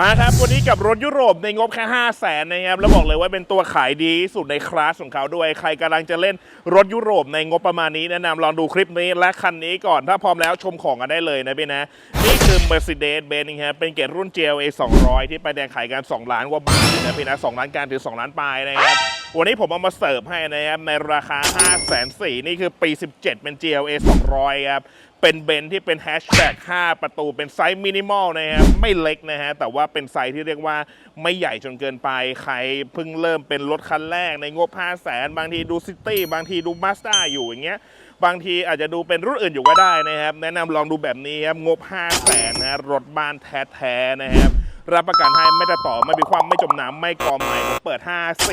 มาครับ วันนี้กับรถยุโรปในงบแค่ 5 0 0แสนนะครับแล้วบอกเลยว่าเป็นตัวขายดีที่สุดในคลาสของเขาด้วยใครกำลังจะเล่นรถยุโรปในงบประมาณนี้แนะนำลองดูคลิปนี้และคันนี้ก่อน ถ้าพร้อมแล้วชมของกันได้เลยนะพี่นะ นี่คือ Mercedes-Benz นะครับเป็นเกรดรุ่น GLA 200 ที่ไปแดงขายกัน 2 ล้านกว่าบาทนะพี่นะ2ล้านการถึง2ล้านปลายนะครับ วันนี้ผมเอามาเสิร์ฟให้นะครับ ในราคา 5 4 0 0 0นี่คือปี 17 เป็น GLA 200 ครับ เป็นเบนซ์ที่เป็นแฮชแบ็ก5ประตูเป็นไซส์มินิมอลนะครับ ไม่เล็กนะฮะ แต่ว่าเป็นไซส์ที่เรียกว่าไม่ใหญ่จนเกินไป ใครเพิ่งเริ่มเป็นรถคันแรกในงบ 5 0 0แสนบางทีดูซิตี้บางทีดูมาสด้าอยู่อย่างเงี้ยบางทีอาจจะดูเป็นรุ่นอื่นอยู่ก็ได้นะครับ แนะนำลองดูแบบนี้ครับงบ 5 0 0แสนนะฮะรถบ้านแท้ๆนะครับ รับประกันให้ไม่ต่ต่อไม่มีความไม่จมน้ำไม่กอใหม่ผมเปิด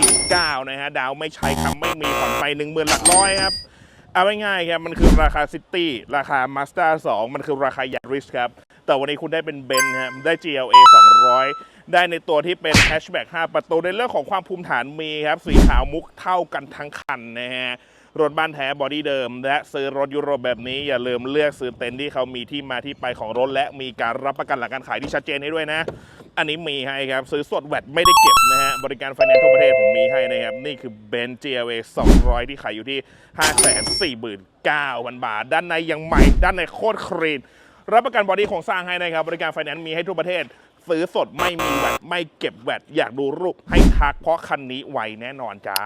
549 นะฮะ ดาวไม่ใช้คำไม่มีผ่อนไป1 0,000หลักร้อยครับเอาง่ายๆครับ มันคือราคาซิตี้ราคา Mazda 2 มันคือราคายาริสครับ แต่วันนี้คุณได้เป็นเบนซ์ครับได้ GLA 200 ได้ในตัวที่เป็นแฮชแบ็ก5 ประตู ในเรื่องของความภูมิฐานมีครับ สีขาวมุกเท่ากันทั้งคันนะฮะ รถบ้านแท้บอดี้เดิม และซื้อรถยุโรปแบบนี้ อย่าลืมเลือกซื้อเต็นท์ที่เขามีที่มาที่ไปของรถ และมีการรับประกันหลังการขายที่ชัดเจนให้ด้วยนะ อันนี้มีให้ครับ ซื้อสดแวดไม่ได้เก็บนะฮะ บริการไฟแนนซ์ทั่วประเทศผมมีให้นะครับ นี่คือเบนซ์ GLA 200 ที่ขายอยู่ที่ 549,000 บาท ด้านในยังใหม่ ด้านในโคตรคลีนรับประกันบอดี้โครงสร้างให้นะครับ บริการไฟแนนซ์มีให้ทั่วประเทศ ซื้อสดไม่มีแวดไม่เก็บแวดอยากดูรูปให้ทักเพราะคันนี้ไวแน่นอนจ้า